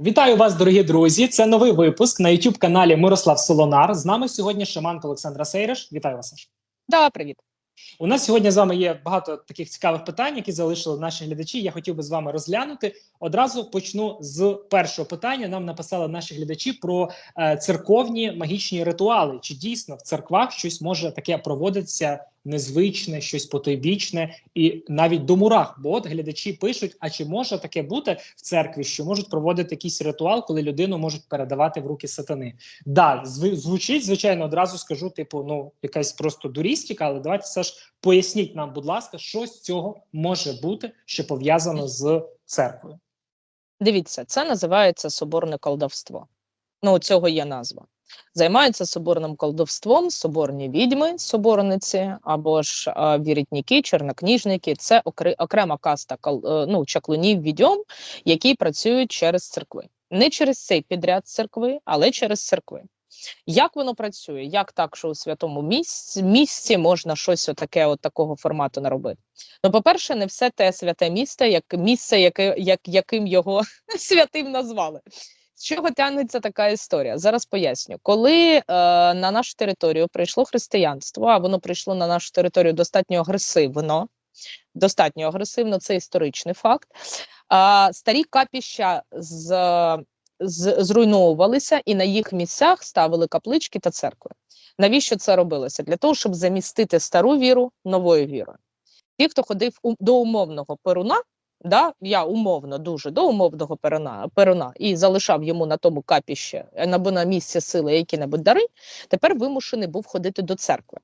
Вітаю вас, дорогі друзі! Це новий випуск на youtube каналі Мирослав Солонар. З нами сьогодні Шиманка Олександра Сейреш. Вітаю вас. Саш. Да, привіт. У нас сьогодні з вами є багато таких цікавих питань, які залишили наші глядачі. Я хотів би з вами розглянути. Одразу почну з першого питання. Нам написали наші глядачі про е, церковні магічні ритуали. Чи дійсно в церквах щось може таке проводиться незвичне, щось потойбічне, і навіть до мурах? Бо от глядачі пишуть: а чи може таке бути в церкві, що можуть проводити якийсь ритуал, коли людину можуть передавати в руки сатани? Да, зв- звучить звичайно. Одразу скажу, типу, ну якась просто дурістика, але давайте все ж поясніть нам, будь ласка, що з цього може бути, що пов'язано з церквою. Дивіться, це називається соборне колдовство. Ну, цього є назва. Займаються соборним колдовством соборні відьми, соборниці або ж е, вірітники, чорнокніжники. Це окре- окрема каста е, ну, чаклунів відьом, які працюють через церкви. Не через цей підряд церкви, але через церкви. Як воно працює? Як так, що у святому місці, місці можна щось отаке, от такого формату наробити? Ну, по-перше, не все те святе місце, як місце, яке, як, яким його святим назвали. З чого тягнеться така історія? Зараз поясню. Коли е, на нашу територію прийшло християнство, а воно прийшло на нашу територію достатньо агресивно, достатньо агресивно, це історичний факт. А, старі капіща з, з, зруйновувалися, і на їх місцях ставили каплички та церкви. Навіщо це робилося? Для того, щоб замістити стару віру новою вірою. Ті, хто ходив до умовного перуна, да, я умовно дуже до умовного перона, перона і залишав йому на тому капіще або на місці сили які-небудь дари, тепер вимушений був ходити до церкви.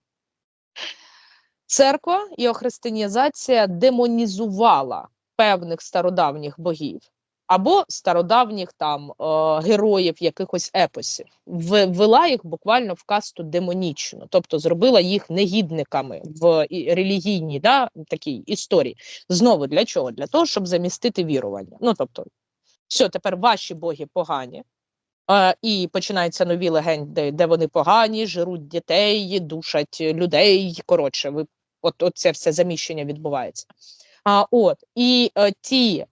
Церква і охристиянізація демонізувала певних стародавніх богів або стародавніх там е, героїв якихось епосів, ввела їх буквально в касту демонічну, тобто зробила їх негідниками в релігійній да, такій історії. Знову для чого? Для того, щоб замістити вірування. Ну тобто, все, тепер ваші боги погані. Е, і починаються нові легенди, де вони погані, жируть дітей, душать людей. Коротше, ви от, от це все заміщення відбувається. А, от і е, ті е,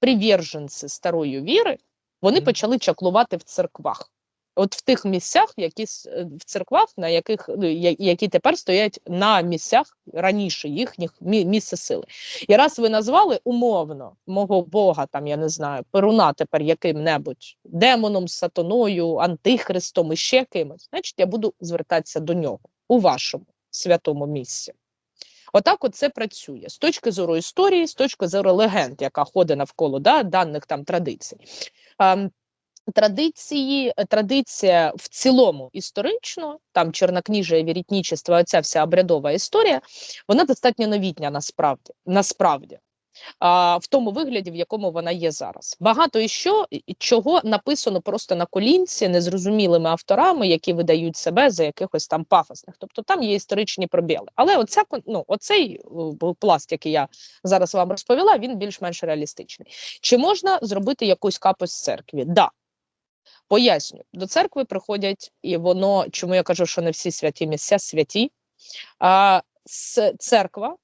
приверженці старої віри вони почали чаклувати в церквах. От в тих місцях, які е, в церквах, на яких ну, які тепер стоять на місцях раніше їхніх місце сили. І раз ви назвали умовно мого Бога, там я не знаю, перуна тепер яким-небудь демоном, сатаною, антихристом і ще кимось, значить я буду звертатися до нього у вашому святому місці. Отак от це працює з точки зору історії, з точки зору легенд, яка ходить навколо да, даних там традицій. Ем, Традиції, традиція в цілому історично, там чорнокніжа, вірітнічество, оця вся обрядова історія, вона достатньо новітня насправді. насправді. В тому вигляді, в якому вона є зараз. Багато і що чого написано просто на колінці незрозумілими авторами, які видають себе за якихось там пафосних. Тобто там є історичні пробіли. Але оця ну, оцей е, пласт, який я зараз вам розповіла, він більш-менш реалістичний. Чи можна зробити якусь капось в церкві? Да. Поясню, до церкви приходять, і воно, чому я кажу, що не всі святі місця святі. А, церква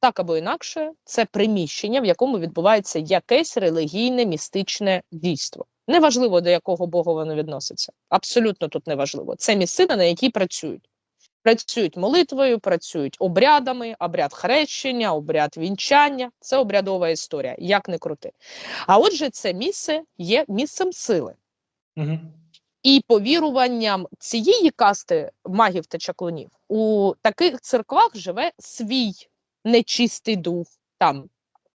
так або інакше, це приміщення, в якому відбувається якесь релігійне містичне дійство. Неважливо, до якого Бога воно відноситься. Абсолютно тут неважливо. Це місцина, на якій працюють. Працюють молитвою, працюють обрядами, обряд хрещення, обряд вінчання. Це обрядова історія, як не крути. А отже, це місце є місцем сили. Угу. І повіруванням цієї касти магів та чаклунів у таких церквах живе свій нечистий дух, там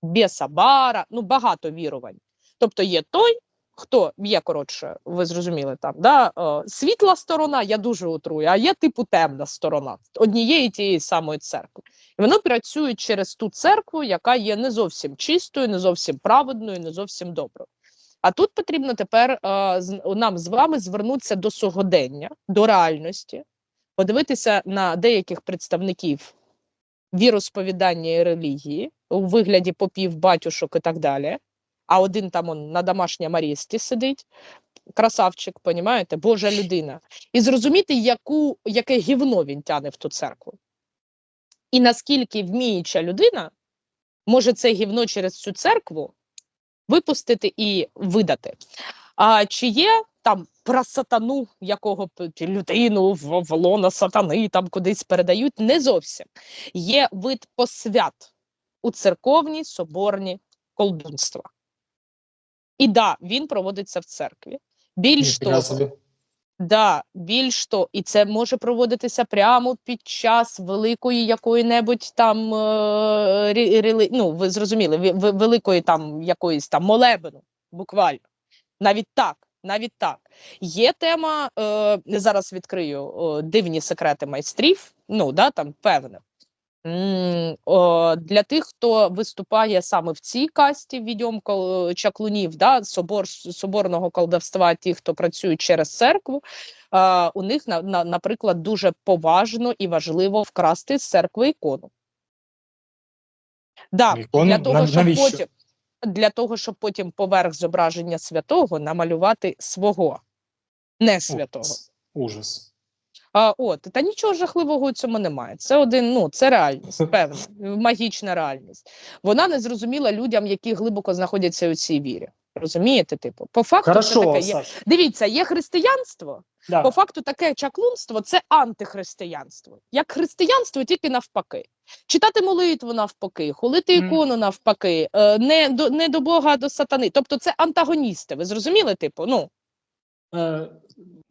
бісабара, ну багато вірувань. Тобто є той, хто є коротше, ви зрозуміли там, да, е, світла сторона, я дуже утрую, а є типу темна сторона однієї тієї самої церкви. І вони працюють через ту церкву, яка є не зовсім чистою, не зовсім праведною, не зовсім доброю. А тут потрібно тепер е, нам з вами звернутися до сьогодення, до реальності, подивитися на деяких представників віросповідання і релігії у вигляді попів, батюшок і так далі. А один там он, на домашньому аресті сидить, красавчик, понімаєте, Божа людина. І зрозуміти, яку, яке гівно він тяне в ту церкву. І наскільки вміюча людина може це гівно через цю церкву випустити і видати. А чи є там про сатану, якого людину в, в лона сатани там кудись передають? Не зовсім є вид посвят у церковні соборні колдунства. І да, він проводиться в церкві. Більш того. Да, більш то, і це може проводитися прямо під час великої якої-небудь там е, ну, ви зрозуміли, ве- ве- великої там якоїсь там молебену, буквально. Навіть так, навіть так. Є тема, е, зараз відкрию е, дивні секрети майстрів, ну да, там певне. Для тих, хто виступає саме в цій касті відьом чаклунів, да, собор, соборного колдовства, ті, хто працюють через церкву, у них, на, на, наприклад, дуже поважно і важливо вкрасти з церкви ікону. Да, Ікону? для того, щоб навіщо? потім, для того, щоб потім поверх зображення святого намалювати свого, не святого. Ужас. Ужас. А, от, та нічого жахливого у цьому немає. Це один, ну це реальність, певна, магічна реальність. Вона не зрозуміла людям, які глибоко знаходяться у цій вірі. Розумієте, типу, по факту це таке є. Саш. Дивіться, є християнство. Да. По факту, таке чаклунство це антихристиянство. Як християнство, тільки навпаки. Читати молитву навпаки, хулити ікону навпаки, е, не до не до Бога, а до сатани. Тобто це антагоністи. Ви зрозуміли? Типу, ну Е,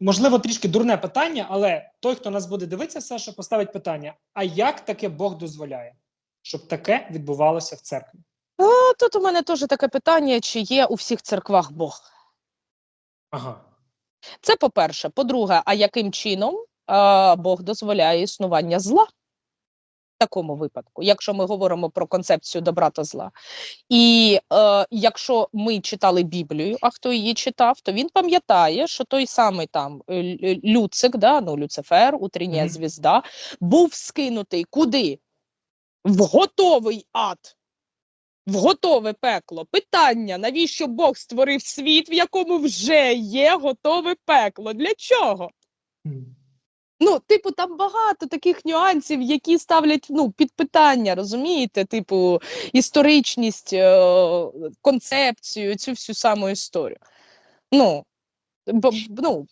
можливо, трішки дурне питання, але той, хто нас буде дивитися, Саша, поставить питання: а як таке Бог дозволяє, щоб таке відбувалося в церкві? а, тут у мене теж таке питання: чи є у всіх церквах Бог? Ага. Це по-перше. По-друге, а яким чином а, Бог дозволяє існування зла? Такому випадку, якщо ми говоримо про концепцію добра та зла. І е, якщо ми читали Біблію, а хто її читав, то він пам'ятає, що той самий там е, Люцик, да, ну, Люцифер, утріння Мгм. звізда, був скинутий куди? В готовий ад. В готове пекло. Питання: навіщо Бог створив світ, в якому вже є готове пекло? Для чого? Ну, типу, там багато таких нюансів, які ставлять ну, під питання, розумієте? Типу, історичність, е, концепцію, цю всю саму історію. Ну, б, ну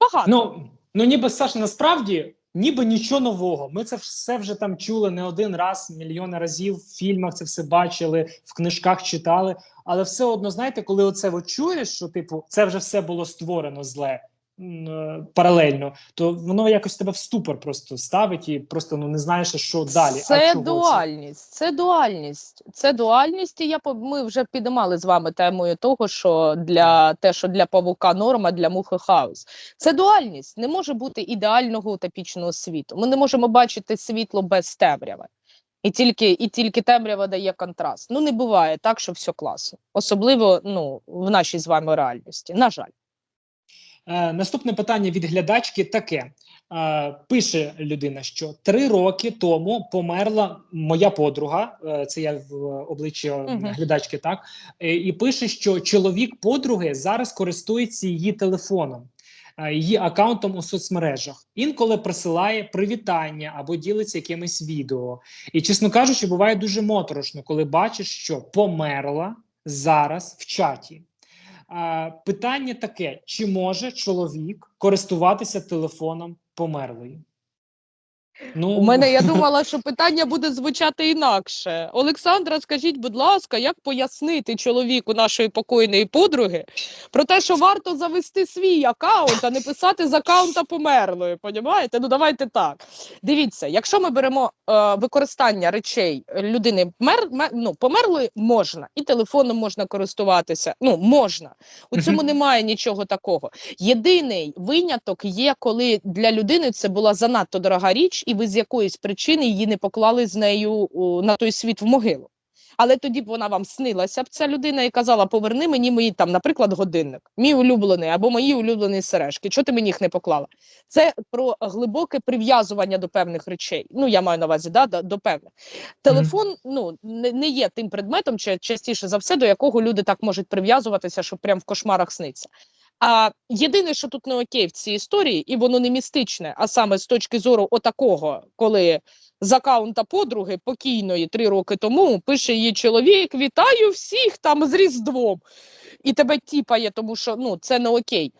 багато. Ну, ну ніби Саша, насправді, ніби нічого нового. Ми це все вже там чули не один раз, мільйони разів в фільмах це все бачили, в книжках читали. Але все одно, знаєте, коли оце от чуєш, що типу це вже все було створено зле. Е, Паралельно, то воно якось тебе в ступор просто ставить і просто ну не знаєш, що далі. Це а дуальність, це дуальність. Це дуальність, і я ми вже підіймали з вами темою того, що для те, що для павука норма, для мухи хаос. Це дуальність. Не може бути ідеального утопічного світу. Ми не можемо бачити світло без темряви. І тільки, і тільки темрява дає контраст. Ну не буває так, що все класно, особливо ну в нашій з вами реальності. На жаль. Е, наступне питання від глядачки таке. Е, пише людина, що три роки тому померла моя подруга. Е, це я в обличчі глядачки, так Е, і пише, що чоловік подруги зараз користується її телефоном, е, її акаунтом у соцмережах. Інколи присилає привітання або ділиться якимись відео. І, чесно кажучи, буває дуже моторошно, коли бачиш, що померла зараз в чаті. Питання таке: чи може чоловік користуватися телефоном померлої? Ну, У мене я думала, що питання буде звучати інакше. Олександра, скажіть, будь ласка, як пояснити чоловіку нашої покойної подруги про те, що варто завести свій аккаунт, а не писати з аккаунта померлої? Понімаєте? Ну давайте так. Дивіться, якщо ми беремо е, використання речей людини мер, мер, ну, померлої, можна, і телефоном можна користуватися. Ну, можна. У цьому немає нічого такого. Єдиний виняток є, коли для людини це була занадто дорога річ, і ви з якоїсь причини її не поклали з нею на той світ в могилу. Але тоді б вона вам снилася б ця людина і казала: поверни мені мої там, наприклад, годинник, мій улюблений або мої улюблені сережки. Чого ти мені їх не поклала? Це про глибоке прив'язування до певних речей. Ну я маю на увазі, да, до, певних. Телефон ну не, не є тим предметом, чи частіше за все, до якого люди так можуть прив'язуватися, що прям в кошмарах сниться. А єдине, що тут не окей в цій історії, і воно не містичне, а саме з точки зору отакого, коли з акаунта подруги покійної три роки тому пише її чоловік: Вітаю всіх там з Різдвом. І тебе тіпає, тому що ну це не окей.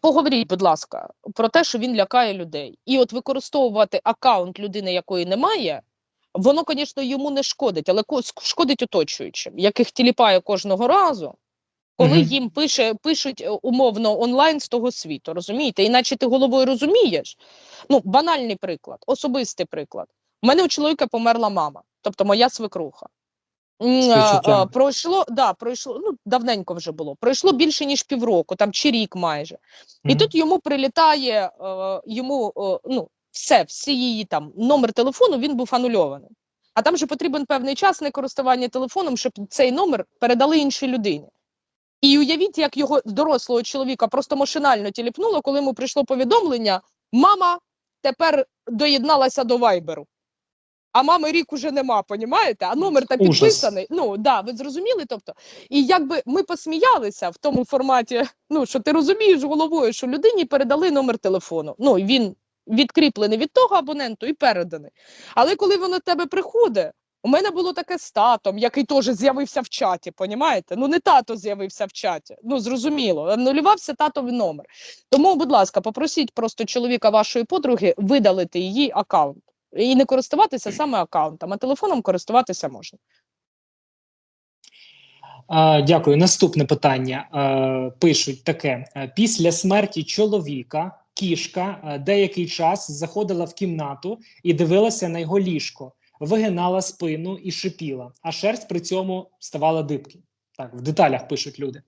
Поговоріть, будь ласка, про те, що він лякає людей. І от використовувати акаунт людини, якої немає, воно, звісно, йому не шкодить, але шкодить оточуючим, яких тіліпає кожного разу, коли Мгм. їм пише, пишуть е, умовно онлайн з того світу. Розумієте? Іначе ти головою розумієш. Ну, банальний приклад, особистий приклад. У мене у чоловіка померла мама, тобто моя свекруха. Співчуття. а, Пройшло, да, пройшло, ну, давненько вже було. Пройшло більше, ніж півроку, там чи рік майже. І тут йому прилітає, е, йому е, ну, все, всі її там номер телефону він був анульований. А там же потрібен певний час на користування телефоном, щоб цей номер передали іншій людині. І уявіть, як його дорослого чоловіка просто машинально тіліпнуло, коли йому прийшло повідомлення: мама тепер доєдналася до вайберу. А мами рік уже нема, понімаєте? А номер та Ужас. підписаний. Ну да, ви зрозуміли? Тобто, і якби ми посміялися в тому форматі, ну що ти розумієш головою, що людині передали номер телефону. Ну він відкріплений від того абоненту і переданий. Але коли воно тебе приходить, у мене було таке з татом, який теж з'явився в чаті, понімаєте? Ну не тато з'явився в чаті. Ну зрозуміло, анулювався татовий номер. Тому, будь ласка, попросіть просто чоловіка вашої подруги видалити її аккаунт. І не користуватися саме аккаунтом, а телефоном користуватися можна. Дякую. Наступне питання. Пишуть таке: після смерті чоловіка кішка деякий час заходила в кімнату і дивилася на його ліжко, вигинала спину і шипіла, а шерсть при цьому ставала дибки. Так, в деталях пишуть люди.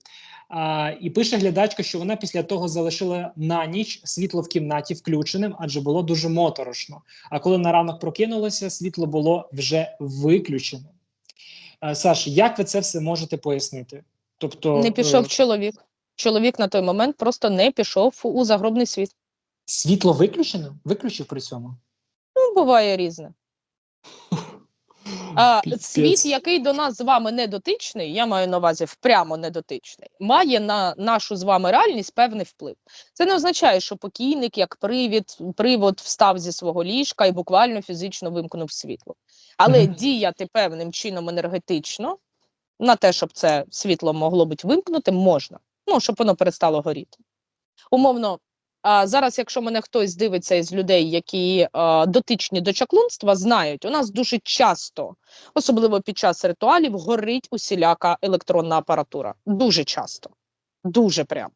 А, і пише глядачка, що вона після того залишила на ніч світло в кімнаті включеним, адже було дуже моторошно. А коли на ранок прокинулося, світло було вже виключеним. Е, Саш, як ви це все можете пояснити? Тобто Не пішов е, чоловік. Чоловік на той момент просто не пішов у загробний світ. світло виключено? Виключив при цьому? Ну, буває різне. А, світ, який до нас з вами не дотичний, я маю на увазі впрямо не дотичний, має на нашу з вами реальність певний вплив. Це не означає, що покійник, як привід, привод встав зі свого ліжка і буквально фізично вимкнув світло. Але Мгм. діяти певним чином енергетично на те, щоб це світло могло бути вимкнутим, можна. Ну, щоб воно перестало горіти. Умовно, зараз, якщо мене хтось дивиться із людей, які дотичні до чаклунства, знають, у нас дуже часто, особливо під час ритуалів, горить усіляка електронна апаратура. Дуже часто, дуже прям.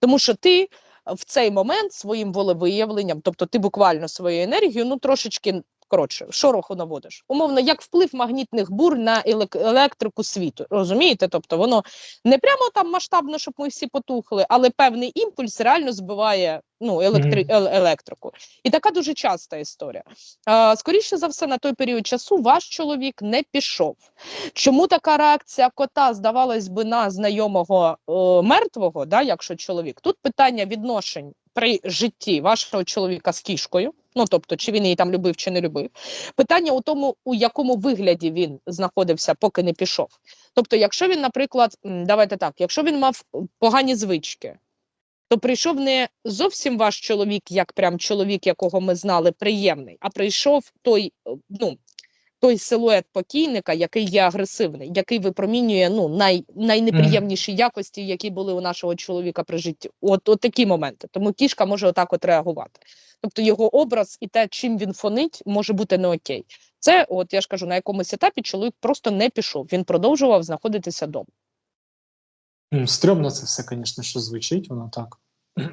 Тому що ти в цей момент своїм волевиявленням, тобто ти буквально свою енергію, ну трошечки коротше, шороху наводиш. Умовно, як вплив магнітних бур на елек- електрику світу. Розумієте? Тобто воно не прямо там масштабно, щоб ми всі потухли, але певний імпульс реально збиває ну, електри... Ел- електрику. І така дуже часта історія. А, скоріше за все, на той період часу ваш чоловік не пішов. Чому така реакція кота здавалось би на знайомого е, мертвого, да, якщо чоловік? Тут питання відношень при житті вашого чоловіка з кішкою. Ну тобто, чи він її там любив, чи не любив. Питання у тому, у якому вигляді він знаходився, поки не пішов. Тобто, якщо він, наприклад, давайте так, якщо він мав погані звички, то прийшов не зовсім ваш чоловік, як прям чоловік, якого ми знали, приємний, а прийшов той, е, ну, той силует покійника, який є агресивний, який випромінює ну, най, найнеприємніші якості, які були у нашого чоловіка при житті. От, от такі моменти. Тому кішка може отак от реагувати. Тобто його образ і те, чим він фонить, може бути не окей. Це, от я ж кажу, на якомусь етапі чоловік просто не пішов. Він продовжував знаходитися вдома. Стрьомно це все, звісно, що звучить, воно так.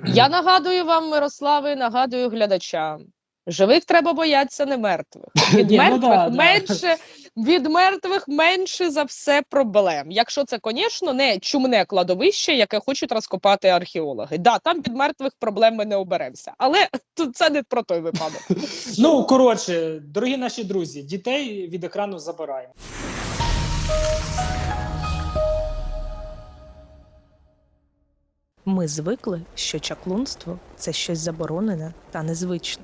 Я нагадую вам, Мирославе, нагадую глядачам. Живих треба боятися, не мертвих. Від ну мертвих менше від мертвих менше за все проблем. Якщо це, звісно, не чумне кладовище, яке хочуть розкопати археологи. Да, там від мертвих проблем ми не оберемося. Але тут це не про той випадок. Ну, коротше, дорогі наші друзі, дітей від екрану забираємо. Ми звикли, що чаклунство це щось заборонене та незвичне.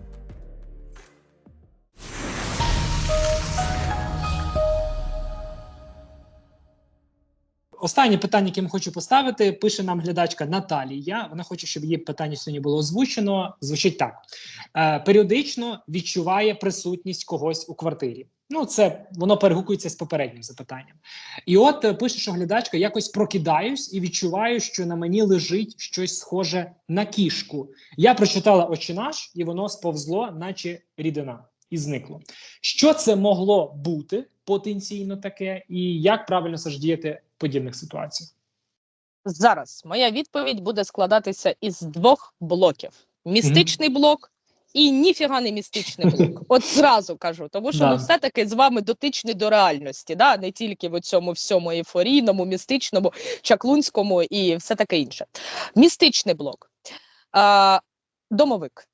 Останнє питання, яке я хочу поставити, пише нам глядачка Наталія. Вона хоче, щоб її питання сьогодні було озвучено. Звучить так: е, періодично відчуває присутність когось у квартирі. Ну, це воно перегукується з попереднім запитанням. І от е, пише, що глядачка якось прокидаюсь і відчуваю, що на мені лежить щось схоже на кішку. Я прочитала очі наш, і воно сповзло, наче рідина, і зникло. Що це могло бути потенційно таке, і як правильно все ж діяти в подібних ситуаціях? Зараз моя відповідь буде складатися із двох блоків: містичний блок і ніфіга не містичний блок. От зразу кажу, тому що Да. ми все-таки з вами дотичні до реальності, да? не тільки в цьому всьому ейфорійному, містичному, чаклунському і все таке інше. Містичний блок. А, домовик.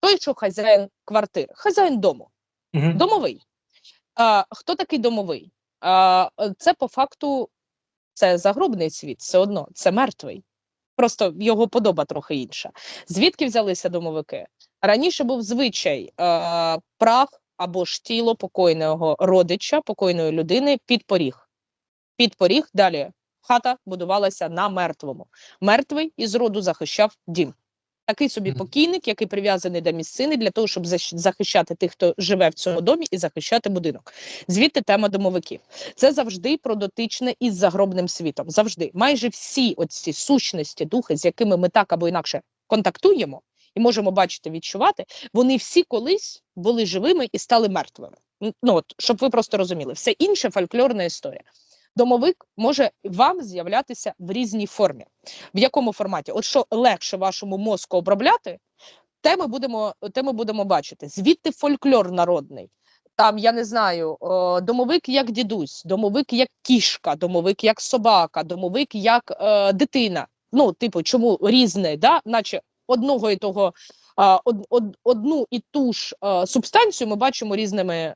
Той, що хазяїн квартири, хазяїн дому. Мгм. Домовий. А, хто такий домовий? А, це по факту це загробний світ, все одно, це мертвий. Просто його подоба трохи інша. Звідки взялися домовики? Раніше був звичай е, прах або ж тіло покойного родича, покойної людини під поріг. Під поріг далі хата будувалася на мертвому. Мертвий із роду захищав дім. Такий собі покійник, який прив'язаний до місцини для того, щоб захищати тих, хто живе в цьому домі, і захищати будинок. Звідти тема домовиків. Це завжди про дотичне із загробним світом. Завжди. Майже всі оці сущності, духи, з якими ми так або інакше контактуємо і можемо бачити, відчувати, вони всі колись були живими і стали мертвими. Ну от, щоб ви просто розуміли, все інше фольклорна історія. Домовик може вам з'являтися в різній формі. В якому форматі? От що легше вашому мозку обробляти, те ми будемо, те ми будемо бачити. Звідти фольклор народний. Там, я не знаю, домовик як дідусь, домовик як кішка, домовик як собака, домовик як е, дитина. Ну, типу, чому різне, да? наче одного і того, одну і ту ж субстанцію ми бачимо різними, е,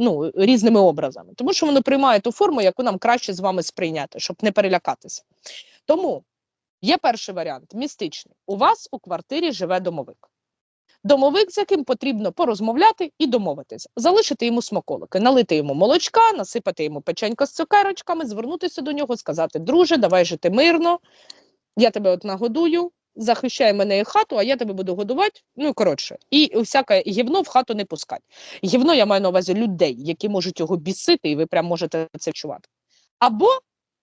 ну, різними образами. Тому що воно приймає ту форму, яку нам краще з вами сприйняти, щоб не перелякатися. Тому є перший варіант містичний. У вас у квартирі живе домовик. Домовик, з яким потрібно порозмовляти і домовитися, залишити йому смаколики, налити йому молочка, насипати йому печенько з цукерочками, звернутися до нього, сказати: друже, давай жити мирно, я тебе от нагодую, захищай мене і хату, а я тебе буду годувати. Ну коротше, і всяке гівно в хату не пускать. Гівно я маю на увазі людей, які можуть його бісити, і ви прям можете це відчувати. Або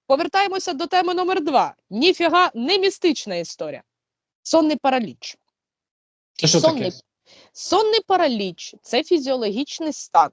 повертаємося до теми номер два: ніфіга не містична історія. Сонний параліч. Це що сонний, таке? сонний параліч це фізіологічний стан,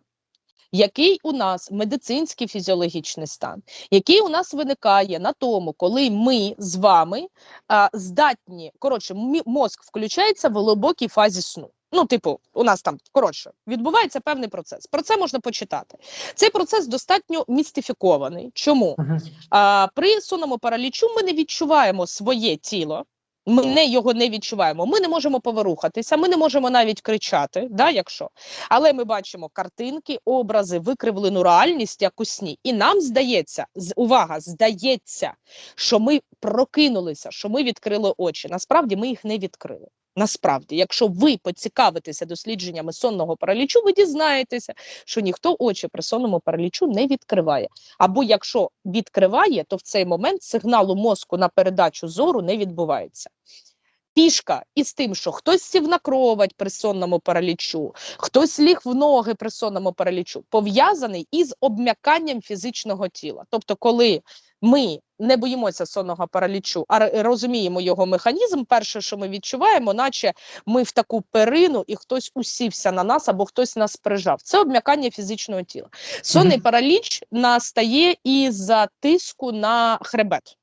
який у нас медицинський фізіологічний стан, який у нас виникає на тому, коли ми з вами а, здатні, коротше, мозк включається в глибокій фазі сну. Ну, типу, у нас там коротше відбувається певний процес. Про це можна почитати. Цей процес достатньо містифікований. Чому? Мгм. А, при сонному паралічу ми не відчуваємо своє тіло. Ми не його не відчуваємо. Ми не можемо поворухатися, ми не можемо навіть кричати, да, якщо. Але ми бачимо картинки, образи, викривлену реальність як у сні. І нам здається, увага, здається, що ми прокинулися, що ми відкрили очі. Насправді ми їх не відкрили. Насправді, якщо ви поцікавитеся дослідженнями сонного паралічу, ви дізнаєтеся, що ніхто очі при сонному паралічу не відкриває. Або якщо відкриває, то в цей момент сигналу мозку на передачу зору не відбувається. Фішка із тим, що хтось сів на кровать при сонному паралічу, хтось ліг в ноги при сонному паралічу, пов'язаний із обм'яканням фізичного тіла. Тобто, коли ми не боїмося сонного паралічу, а розуміємо його механізм. Перше, що ми відчуваємо, наче ми в таку перину, і хтось усівся на нас або хтось нас прижав. Це обм'якання фізичного тіла. Сонний параліч настає із-за тиску на хребет.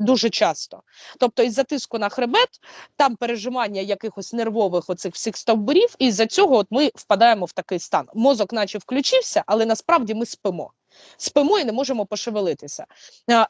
Дуже часто. Тобто, із-за тиску на хребет, там переживання якихось нервових оцих всіх стовбурів, і з-за цього от ми впадаємо в такий стан. Мозок, наче включився, але насправді ми спимо. Спимо і не можемо пошевелитися.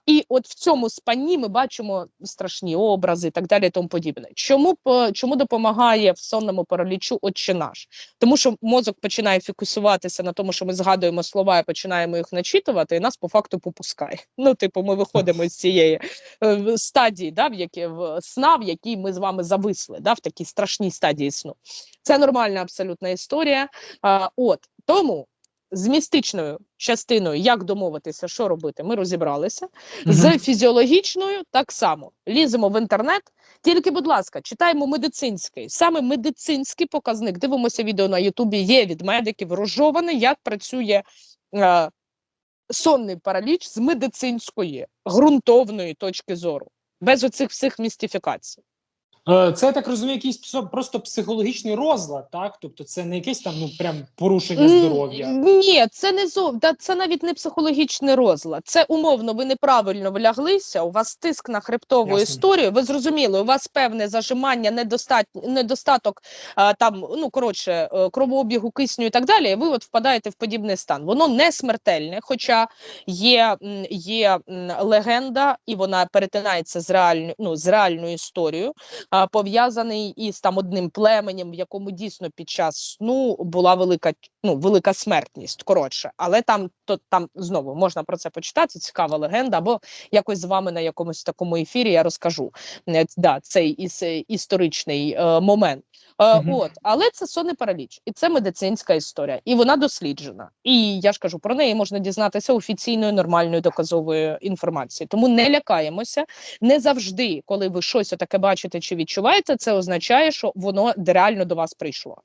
І от в цьому спанні ми бачимо страшні образи і так далі, і тому подібне. Чому чому допомагає в сонному паралічу отче наш? Тому що мозок починає фокусуватися на тому, що ми згадуємо слова і починаємо їх начитувати, і нас по факту попускає. Ну, типу, ми виходимо з цієї е, стадії, да, в які в сна, в якій ми з вами зависли, да, в такій страшній стадії сну. Це нормальна абсолютна історія. А, от тому з містичною частиною, як домовитися, що робити, ми розібралися. З фізіологічною так само ліземо в інтернет. Тільки, будь ласка, читаємо медицинський. Саме медицинський показник. Дивимося відео на Ютубі. Є від медиків розжоване, як працює е, сонний параліч з медицинської ґрунтовної точки зору, без оцих всіх містифікацій. Е, Це я так розумію, якийсь просто психологічний розлад, так? Тобто це не якесь там ну прям порушення здоров'я. Ні, це не зов... да, це навіть не психологічний розлад. Це умовно, ви неправильно вляглися, у вас тиск на хребтову Ясно. історію. Ви зрозуміли, у вас певне зажимання, недостат... недостаток а, там, ну коротше, е, кровообігу кисню і так далі. І ви от впадаєте в подібний стан. Воно не смертельне, хоча є, є легенда, і вона перетинається з реальною, ну, з реальною історією пов'язаний із там одним племенем, в якому дійсно під час сну була велика ну, велика смертність. Коротше, але там то там знову можна про це почитати. Цікава легенда, або якось з вами на якомусь такому ефірі я розкажу е, да, цей іс, історичний е, момент. Е, Мгм. От, але це сонний параліч, і це медицинська історія, і вона досліджена. І я ж кажу, про неї можна дізнатися офіційною нормальною доказовою інформацією. Тому не лякаємося. Не завжди, коли ви щось таке бачите чи відчуваєте, це означає, що воно реально до вас прийшло.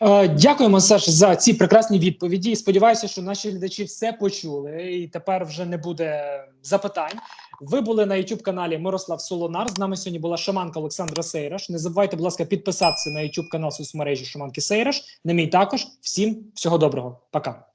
Е, Дякуємо, Саш, за ці прекрасні відповіді. Сподіваюся, що наші глядачі все почули, і тепер вже не буде запитань. Ви були на youtube каналі Мирослав Солонар. З нами сьогодні була шаманка Олександра Сейраш. Не забувайте, будь ласка, підписатися на youtube канал соцмережі Шаманки Сейраш. На мій також. Всім всього доброго. Пока.